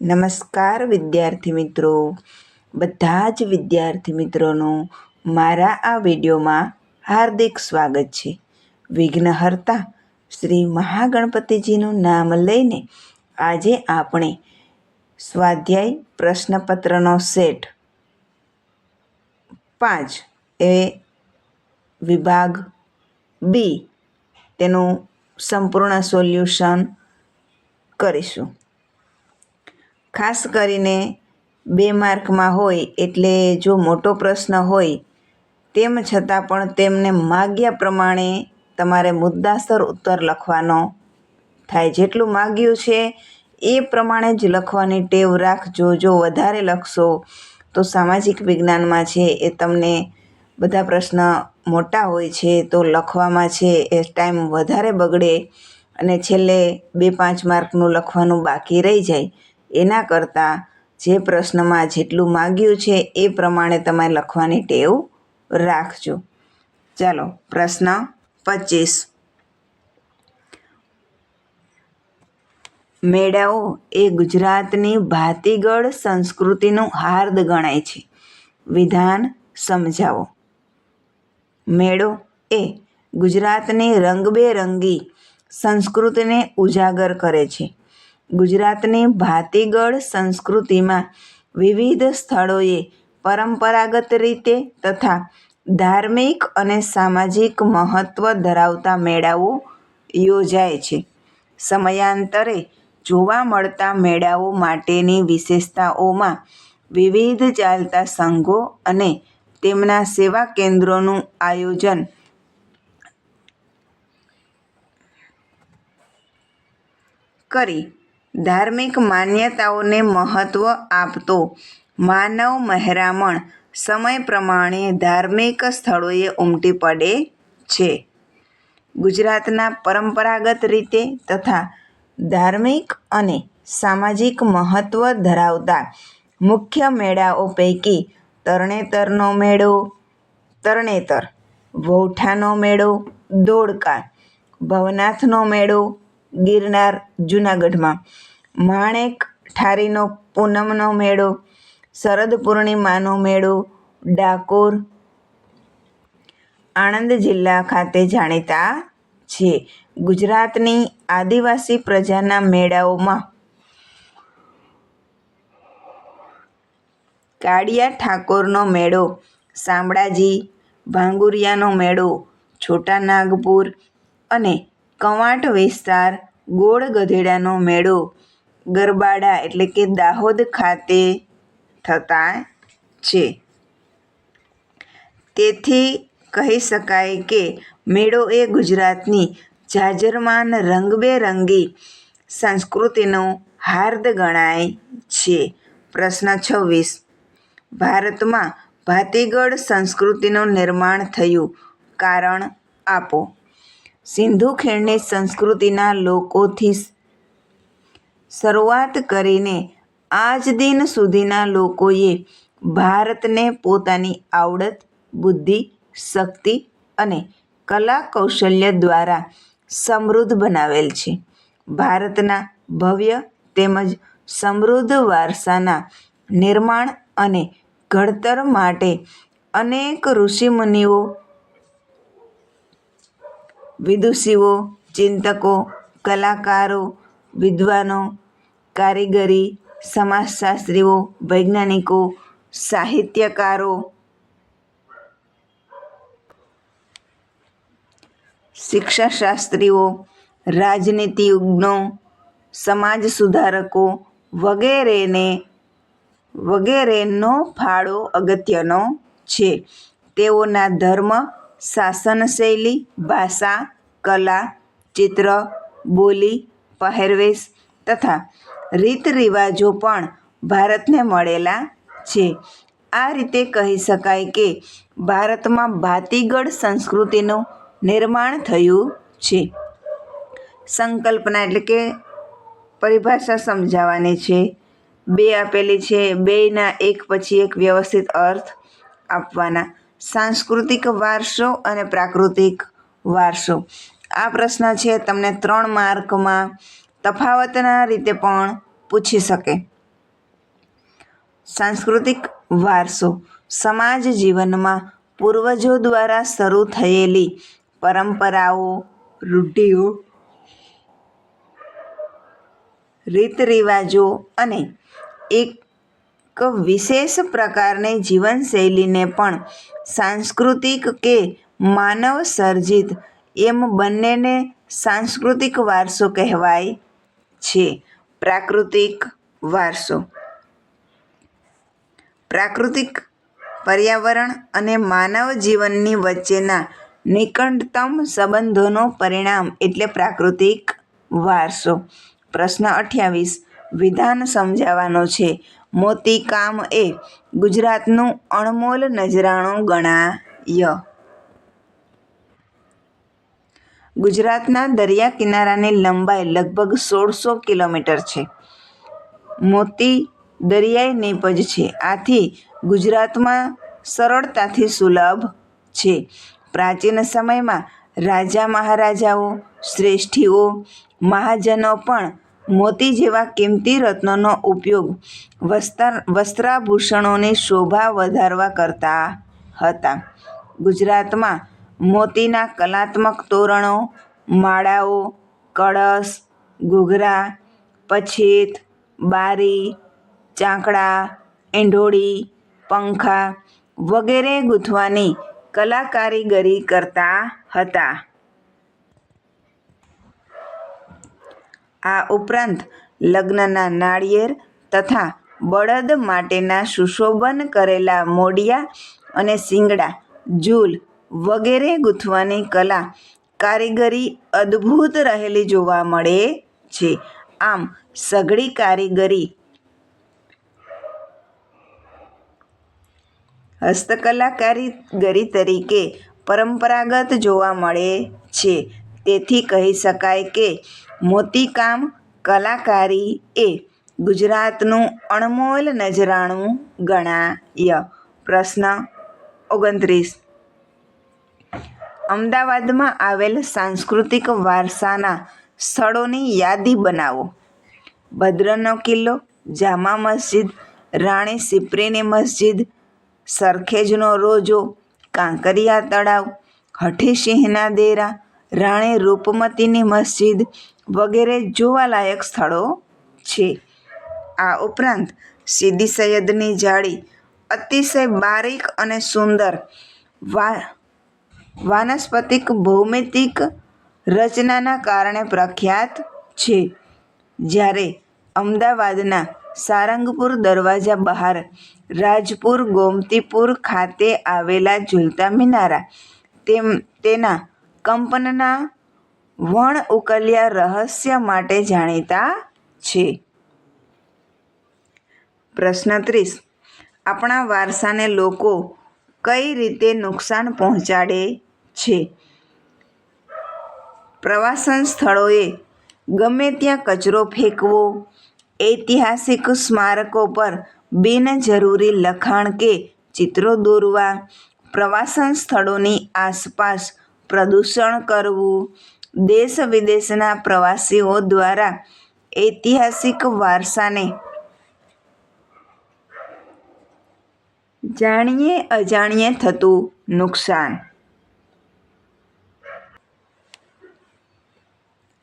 નમસ્કાર વિદ્યાર્થી મિત્રો. બધા જ વિદ્યાર્થી મિત્રોનું મારા આ વિડીયોમાં હાર્દિક સ્વાગત છે. વિઘ્નહર્તા શ્રી મહાગણપતિજીનું નામ લઈને આજે આપણે સ્વાધ્યાય પ્રશ્નપત્રનો સેટ પાંચ એ વિભાગ બી તેનું સંપૂર્ણ સોલ્યુશન કરીશું. ખાસ કરીને બે માર્કમાં હોય એટલે જો મોટો પ્રશ્ન હોય, તેમ છતાં પણ તેમને માગ્યા પ્રમાણે તમારે મુદ્દાસર ઉત્તર લખવાનો થાય. જેટલું માગ્યું છે એ પ્રમાણે જ લખવાની ટેવ રાખજો. જો વધારે લખશો તો સામાજિક વિજ્ઞાનમાં છે એ તમને બધા પ્રશ્ન મોટા હોય છે તો લખવામાં છે એ ટાઈમ વધારે બગડે અને છેલ્લે બે પાંચ માર્કનું લખવાનું બાકી રહી જાય. એના કરતાં જે પ્રશ્નમાં જેટલું માગ્યું છે એ પ્રમાણે તમારે લખવાની ટેવ રાખજો. ચાલો, પ્રશ્ન પચીસ. મેળાઓ એ ગુજરાતની ભાતીગળ સંસ્કૃતિનું હાર્દ ગણાય છે. વિધાન સમજાવો. મેળો એ ગુજરાતની રંગબેરંગી સંસ્કૃતિને ઉજાગર કરે છે. ગુજરાતની ભાતીગળ સંસ્કૃતિમાં વિવિધ સ્થળોએ પરંપરાગત રીતે તથા ધાર્મિક અને સામાજિક મહત્ત્વ ધરાવતા મેળાઓ યોજાય છે. સમયાંતરે જોવા મળતા મેળાઓ માટેની વિશેષતાઓમાં વિવિધ ચાલતા સંઘો અને તેમના સેવા કેન્દ્રોનું આયોજન કરી ધાર્મિક માન્યતાઓને મહત્ત્વ આપતો માનવ મહેરામણ સમય પ્રમાણે ધાર્મિક સ્થળોએ ઉમટી પડે છે. ગુજરાતના પરંપરાગત રીતે તથા ધાર્મિક અને સામાજિક મહત્ત્વ ધરાવતા મુખ્ય મેળાઓ પૈકી તરણેતરનો મેળો, તરણેતર, વૌઠાનો મેળો, દોડકા, ભવનાથનો મેળો, ગિરનાર, જૂનાગઢમાં માણેક ઠારીનો પૂનમનો મેળો, શરદ પૂર્ણિમાનો મેળો, ડાકોર, આણંદ જિલ્લા ખાતે જાણીતા છે. ગુજરાતની આદિવાસી પ્રજાના મેળાઓમાં કાળિયા ઠાકોરનો મેળો, શામળાજી, ભાંગુરિયાનો મેળો, છોટા નાગપુર અને કવાંટ વિસ્તાર ગોળ ગધેડાનો મેળો ગરબાડા એટલે કે દાહોદ ખાતે થતા છે. તેથી કહી શકાય કે મેળો એ ગુજરાતની જાજરમાન રંગબેરંગી સંસ્કૃતિનો હાર્દ ગણાય છે. પ્રશ્ન છવ્વીસ. ભારતમાં ભાતીગળ સંસ્કૃતિનું નિર્માણ થયું. કારણ આપો. સિંધુ ખીણની સંસ્કૃતિના લોકોથી શરૂઆત કરીને આજ દિન સુધીના લોકોએ ભારતને પોતાની આવડત, બુદ્ધિ, શક્તિ અને કલા કૌશલ્ય દ્વારા સમૃદ્ધ બનાવેલ છે. ભારતના ભવ્ય તેમજ સમૃદ્ધ વારસાના નિર્માણ અને ઘડતર માટે અનેક ઋષિમુનિઓ, વિદુષીઓ, ચિંતકો, કલાકારો, વિદ્વાનો કારીગરી, સમાજશાસ્ત્રીઓ, વૈજ્ઞાનિકો, સાહિત્યકારો, શિક્ષાશાસ્ત્રીઓ, રાજનીતિજ્ઞો, સમાજ સુધારકો વગેરેને, વગેરેનો ફાળો અગત્યનો છે. તેઓના ધર્મ શાસન શૈલી ભાષા, કલા, ચિત્ર, બોલી, પહેરવેશ તથા રીત રિવાજો પણ ભારતને મળેલા છે. આ રીતે કહી શકાય કે ભારતમાં ભાતીગળ સંસ્કૃતિનું નિર્માણ થયું છે. સંકલ્પના એટલે કે પરિભાષા સમજાવવાની છે. બે આપેલી છે બેયના એક પછી એક વ્યવસ્થિત અર્થ આપવાના. સાંસ્કૃતિક વારસો અને પ્રાકૃતિક વારસો. આ પ્રશ્ન છે, તમને ત્રણ માર્કમાં તફાવતના રીતે પણ પૂછી શકે. સાંસ્કૃતિક વારસો સમાજ જીવનમાં પૂર્વજો દ્વારા શરૂ થયેલી પરંપરાઓ, રૂઢિઓ રીત રિવાજો અને એક વિશેષ પ્રકારની જીવનશૈલીને પણ સાંસ્કૃતિક કે માનવ સર્જિત એમ બંનેને સાંસ્કૃતિક વારસો કહેવાય છે. પ્રાકૃતિક વારસો. પ્રાકૃતિક પર્યાવરણ અને માનવ જીવનની વચ્ચેના નિકટતમ સંબંધોનું પરિણામ એટલે પ્રાકૃતિક વારસો. પ્રશ્ન અઠ્યાવીસ. વિધાન સમજાવવાનો છે. મોતી કામ એ ગુજરાતનું અણમોલ નજરાણું ગણાય. ગુજરાતના દરિયા કિનારાની લંબાઈ લગભગ સોળસો કિલોમીટર છે. મોતી દરિયાઈ નિપજ છે. આથી ગુજરાતમાં સરળતાથી સુલભ છે. પ્રાચીન સમયમાં રાજા મહારાજાઓ, શ્રેષ્ઠીઓ, મહાજનો પણ મોતી જેવા કિંમતી રત્નોનો ઉપયોગ વસ્ત્ર વસ્ત્રાભૂષણોની શોભા વધારવા કરતા હતા. ગુજરાતમાં મોતીના કલાત્મક તોરણો, માળાઓ, કળશ, ઘૂઘરા, પછેત, બારી, ચાંકડા, એંઢોળી, પંખા વગેરે ગૂંથવાની કલાકારીગરી કરતા હતા. આ ઉપરાંત લગ્નના નાળિયેર તથા બળદ માટેના સુશોભન કરેલા મોડિયા અને શિંગડા ઝૂલ વગેરે ગૂંથવાની કલા કારીગરી અદ્ભુત રહેલી જોવા મળે છે. આમ, સઘળી કારીગરી હસ્તકલા કારીગરી તરીકે પરંપરાગત જોવા મળે છે. તેથી કહી શકાય કે મોતીકામ કલાકારી એ ગુજરાતનું અણમોલ નજરાણું ગણાય. પ્રશ્ન ઓગણત્રીસ અમદાવાદમાં આવેલ સાંસ્કૃતિક વારસાના સ્થળોની યાદી બનાવો. ભદ્રનો કિલ્લો, જામા મસ્જિદ, રાણી સિપ્રીની મસ્જિદ, સરખેજનો રોજો, કાંકરિયા તળાવ હઠીસિંહના દેરા, રાણી રૂપમતીની મસ્જિદ વગેરે જોવાલાયક સ્થળો છે. આ ઉપરાંત સીદી સૈયદની જાળી અતિશય બારીક અને સુંદર વા વાનસ્પતિક ભૌમિતિક રચનાના કારણે પ્રખ્યાત છે. જ્યારે અમદાવાદના સારંગપુર દરવાજા બહાર રાજપુર, ગોમતીપુર ખાતે આવેલા ઝૂલતા મિનારા, તેમ, તેના કંપનના વણ ઉકલ્યા રહસ્ય માટે જાણીતા છે. પ્રશ્ન ત્રીસ. આપણા વારસાને લોકો કઈ રીતે નુકસાન પહોંચાડે છે. પ્રવાસન સ્થળોએ ગમે ત્યાં કચરો ફેંકવો, ઐતિહાસિક સ્મારકો પર બિનજરૂરી લખાણ કે ચિત્રો દોરવા, પ્રવાસન સ્થળોની આસપાસ પ્રદૂષણ કરવું, દેશ વિદેશના પ્રવાસીઓ દ્વારા ઐતિહાસિક વારસાને જાણીએ અજાણીએ થતું નુકસાન.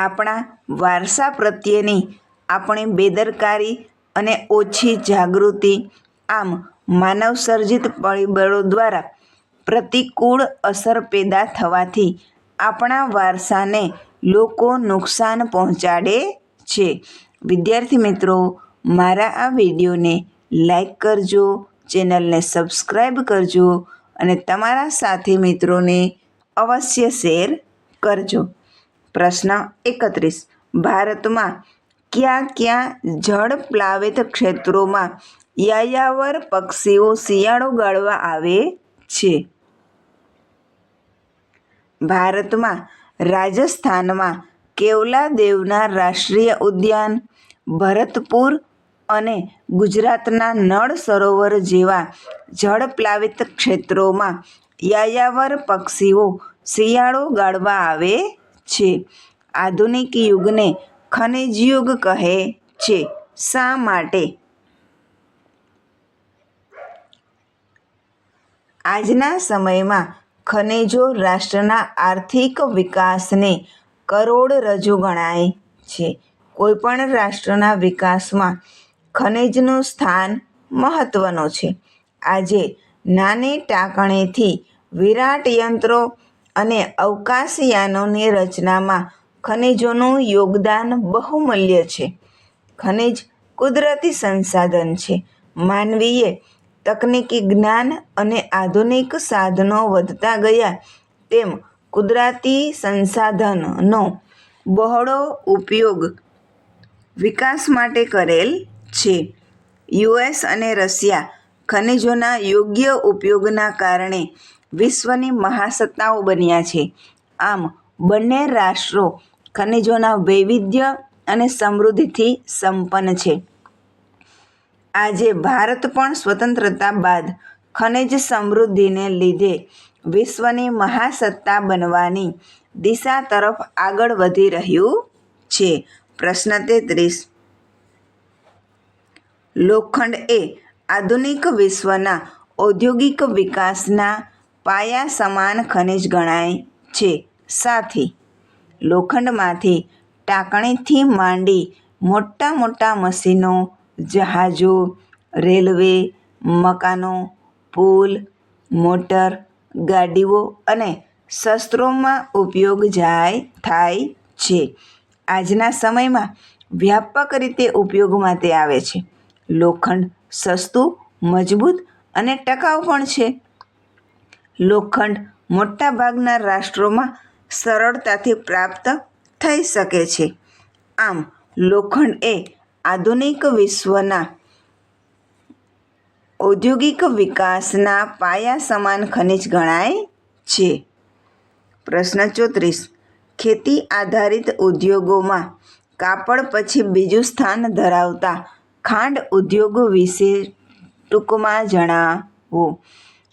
આપણા વારસા પ્રત્યેની આપણી બેદરકારી અને ઓછી જાગૃતિ, આમ માનવ સર્જિત પરિબળો દ્વારા પ્રતિકૂળ અસર પેદા થવાથી આપણા વારસાને લોકો નુકસાન પહોંચાડે છે. વિદ્યાર્થી મિત્રો, મારા આ વિડીયોને લાઈક કરજો, ચેનલને સબસ્ક્રાઈબ કરજો અને તમારા સાથી મિત્રોને અવશ્ય શેર કરજો. પ્રશ્ન એકત્રીસ. ભારતમાં ક્યાં ક્યાં જળ પ્લાવિત ક્ષેત્રોમાં યાયાવર પક્ષીઓ શિયાળો ગાળવા આવે છે? ભારતમાં રાજસ્થાનમાં કેવલાદેવના રાષ્ટ્રીય ઉદ્યાન, ભરતપુર અને ગુજરાતના નળ સરોવર જેવા જળપ્લાવિત ક્ષેત્રોમાં યાયાવર પક્ષીઓ શિયાળો ગાળવા આવે છે. આધુનિક યુગને ખનિજ યુગ કહે છે. શા માટે? આજના સમયમાં ખનિજો રાષ્ટ્રના આર્થિક વિકાસને કરોડરજ્જુ ગણાય છે. કોઈપણ રાષ્ટ્રના વિકાસમાં ખનિજનું સ્થાન મહત્વનું છે. આજે નાની ટાંકણીથી વિરાટ યંત્રો અને અવકાશયાનોની રચનામાં ખનિજોનું યોગદાન બહુમૂલ્ય છે. ખનિજ કુદરતી સંસાધન છે. માનવીએ તકનીકી જ્ઞાન અને આધુનિક સાધનો વધતા ગયા તેમ કુદરતી સંસાધનનો બહોળો ઉપયોગ વિકાસ માટે કરેલ છે. યુએસ અને રશિયા ખનિજોના યોગ્ય ઉપયોગના કારણે વિશ્વની મહાસત્તાઓ બન્યા છે. આમ, બંને રાષ્ટ્રો ખનિજોના વૈવિધ્ય અને સમૃદ્ધિથી સંપન્ન છે. આજે ભારત પણ સ્વતંત્રતા બાદ ખનિજ સમૃદ્ધિને લીધે વિશ્વની મહાસત્તા બનવાની દિશા તરફ આગળ વધી રહ્યું છે. પ્રશ્ન તેત્રીસ. લોખંડ એ આધુનિક વિશ્વના ઔદ્યોગિક વિકાસના પાયા સમાન ખનિજ ગણાય છે. સાથે લોખંડમાંથી ટાંકણીથી માંડી મોટા મોટા મશીનો, જહાજો, રેલવે, મકાનો, પુલ, મોટર, ગાડીઓ અને શસ્ત્રોમાં ઉપયોગ જાય, થાય છે. આજના સમયમાં વ્યાપક રીતે ઉપયોગમાં તે આવે છે. લોખંડ સસ્તું, મજબૂત અને ટકાઉ પણ છે. લોખંડ મોટાભાગના રાષ્ટ્રોમાં સરળતાથી પ્રાપ્ત થઈ શકે છે. આમ, લોખંડ એ આધુનિક વિશ્વના ઔદ્યોગિક વિકાસના પાયા સમાન ખનિજ ગણાય છે. પ્રશ્ન ચોત્રીસ. ખેતી આધારિત ઉદ્યોગોમાં કાપડ પછી બીજું સ્થાન ધરાવતા ખાંડ ઉદ્યોગ વિશે ટૂંકમાં જણાવો.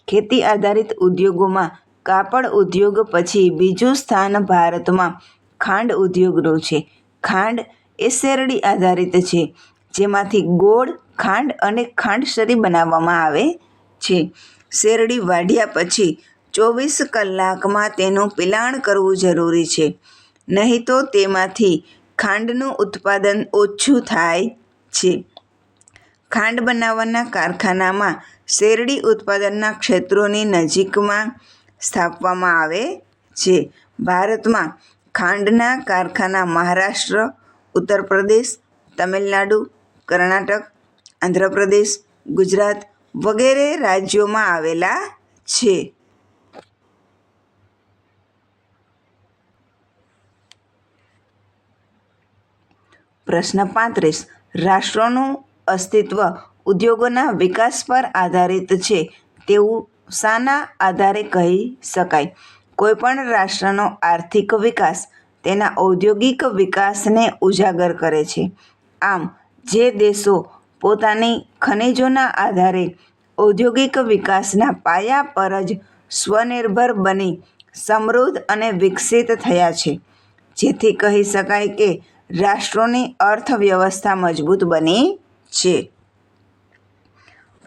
ખેતી આધારિત ઉદ્યોગોમાં કાપડ ઉદ્યોગ પછી બીજું સ્થાન ભારતમાં ખાંડ ઉદ્યોગનું છે. ખાંડ એ શેરડી આધારિત છે, જેમાંથી ગોળ, ખાંડ અને ખાંડસરી બનાવવામાં આવે છે. શેરડી વાઢ્યા પછી ચોવીસ કલાકમાં તેનું પિલાણ કરવું જરૂરી છે, નહીં તો તેમાંથી ખાંડનું ઉત્પાદન ઓછું થાય છે. ખાંડ બનાવવાના કારખાનામાં શેરડી ઉત્પાદનના ક્ષેત્રોની નજીકમાં સ્થાપવામાં આવે છે. ભારતમાં ખાંડના કારખાના મહારાષ્ટ્ર ઉત્તર પ્રદેશ તમિલનાડુ, કર્ણાટક, આંધ્રપ્રદેશ, ગુજરાત વગેરે રાજ્યોમાં આવેલા છે. પ્રશ્ન પાંત્રીસ. રાષ્ટ્રોનું અસ્તિત્વ ઉદ્યોગોના વિકાસ પર આધારિત છે. તેવું શાના આધારે કહી શકાય. કોઈપણ રાષ્ટ્રનો આર્થિક વિકાસ તેના ઔદ્યોગિક વિકાસને ઉજાગર કરે છે. આમ, જે દેશો પોતાની ખનિજોના આધારે ઔદ્યોગિક વિકાસના પાયા પર જ સ્વનિર્ભર બની, સમૃદ્ધ અને વિકસિત થયા છે. જેથી કહી શકાય કે રાષ્ટ્રોની અર્થવ્યવસ્થા મજબૂત બની છે.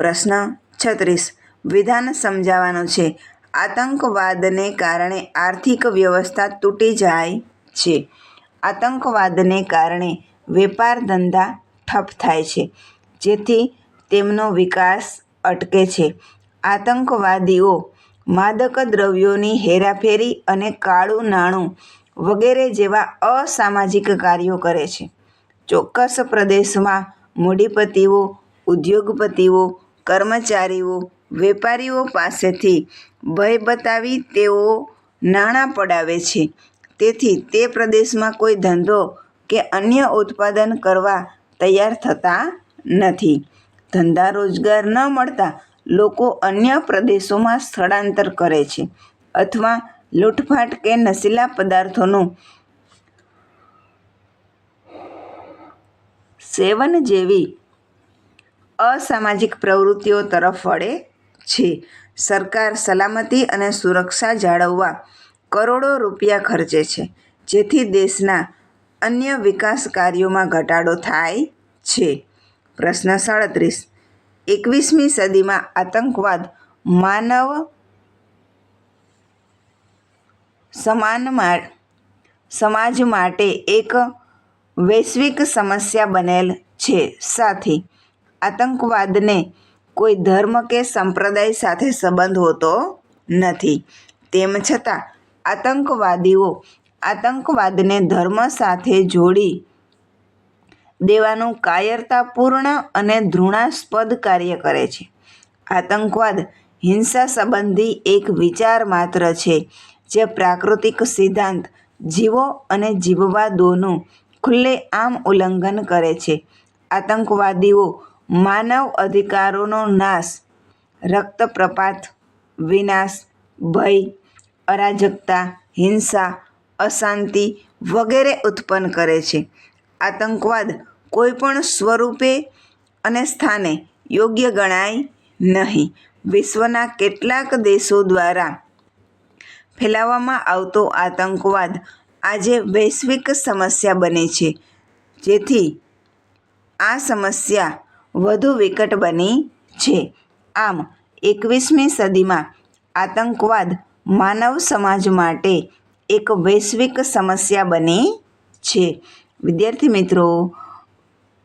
પ્રશ્ન છત્રીસ. વિધાન સમજાવવાનું છે. આતંકવાદને કારણે આર્થિક વ્યવસ્થા તૂટી જાય છે. આતંકવાદને કારણે વેપાર ધંધા ઠપ થાય છે. જેથી તેમનો વિકાસ અટકે છે. આતંકવાદીઓ માદક દ્રવ્યોની હેરાફેરી અને કાળું નાણું વગેરે જેવા અસામાજિક કાર્યો કરે છે. ચોક્કસ પ્રદેશમાં મૂડીપતિઓ, ઉદ્યોગપતિઓ કર્મચારીઓ વેપારીઓ પાસેથી ભય બતાવી તેઓ નાણાં પડાવે છે. તેથી તે પ્રદેશમાં કોઈ ધંધો કે અન્ય ઉત્પાદન કરવા તૈયાર થતા નથી. ધંધા રોજગાર ન મળતા લોકો અન્ય પ્રદેશોમાં સ્થળાંતર કરે છે અથવા લૂંટફાટ કે નશીલા પદાર્થોનું સેવન જેવી અસામાજિક પ્રવૃત્તિઓ તરફ વળે છે. સરકાર સલામતી અને સુરક્ષા જાળવવા કરોડો રૂપિયા ખર્ચે છે, જેથી દેશના અન્ય વિકાસ કાર્યોમાં ઘટાડો થાય છે. પ્રશ્ન સાડત્રીસ. એકવીસમી સદીમાં આતંકવાદ માનવ સમાન સમાજ માટે એક વૈશ્વિક સમસ્યા બનેલ છે. સાથી આતંકવાદને કોઈ ધર્મ કે સંપ્રદાય સાથે સંબંધ હોતો નથી. તેમ છતાં, આતંકવાદીઓ આતંકવાદને ધર્મ સાથે જોડી દેવાનું કાયરતાપૂર્ણ અને ઘૃણાસ્પદ કાર્ય કરે છે. આતંકવાદ હિંસા સંબંધી એક વિચાર માત્ર છે, જે પ્રાકૃતિક સિદ્ધાંત જીવો અને જીવવા દોનું ખુલ્લેઆમ ઉલ્લંઘન કરે છે. આતંકવાદીઓ માનવ અધિકારોનો નાશ, રક્તપ્રપાત વિનાશ, ભય, અરાજકતા, હિંસા, અશાંતિ વગેરે ઉત્પન્ન કરે છે. આતંકવાદ કોઈપણ સ્વરૂપે અને સ્થાને યોગ્ય ગણાય નહીં. વિશ્વના કેટલાક દેશો દ્વારા ફેલાવવામાં આવતો આતંકવાદ આજે વૈશ્વિક સમસ્યા બને છે. જેથી આ સમસ્યા વધુ વિકટ બની છે. આમ, એકવીસમી સદીમાં આતંકવાદ માનવ સમાજ માટે એક વૈશ્વિક સમસ્યા બની છે. વિદ્યાર્થી મિત્રો,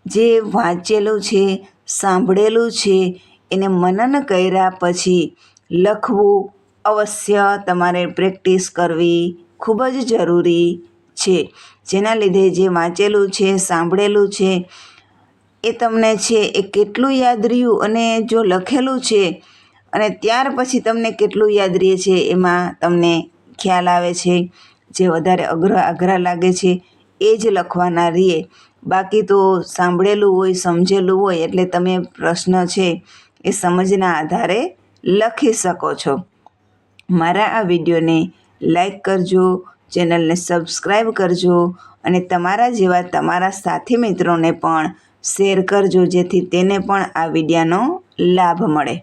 જે વાંચેલું છે, સાંભળેલું છે, એને મનન કર્યા પછી લખવું અવશ્ય તમારે પ્રેક્ટિસ કરવી ખૂબ જ જરૂરી છે. જેના લીધે જે વાંચેલું છે, સાંભળેલું છે એ તમને છે એ કેટલું યાદ રહ્યું અને જો લખેલું છે અને ત્યાર પછી તમને કેટલું યાદ રહે છે એમાં તમને ખ્યાલ આવે છે, જે વધારે અઘરા અઘરા લાગે છે, એ જ લખવાના રહીએ. બાકી તો સાંભળેલું હોય, સમજેલું હોય એટલે તમે પ્રશ્ન છે એ સમજના આધારે લખી શકો છો. મારા આ વિડીયોને લાઈક કરજો, ચેનલને સબસ્ક્રાઈબ કરજો અને તમારા જેવા તમારા સાથી મિત્રોને પણ શેર કરજો જેથી તેને પણ આ વિડીયાનો લાભ મળે.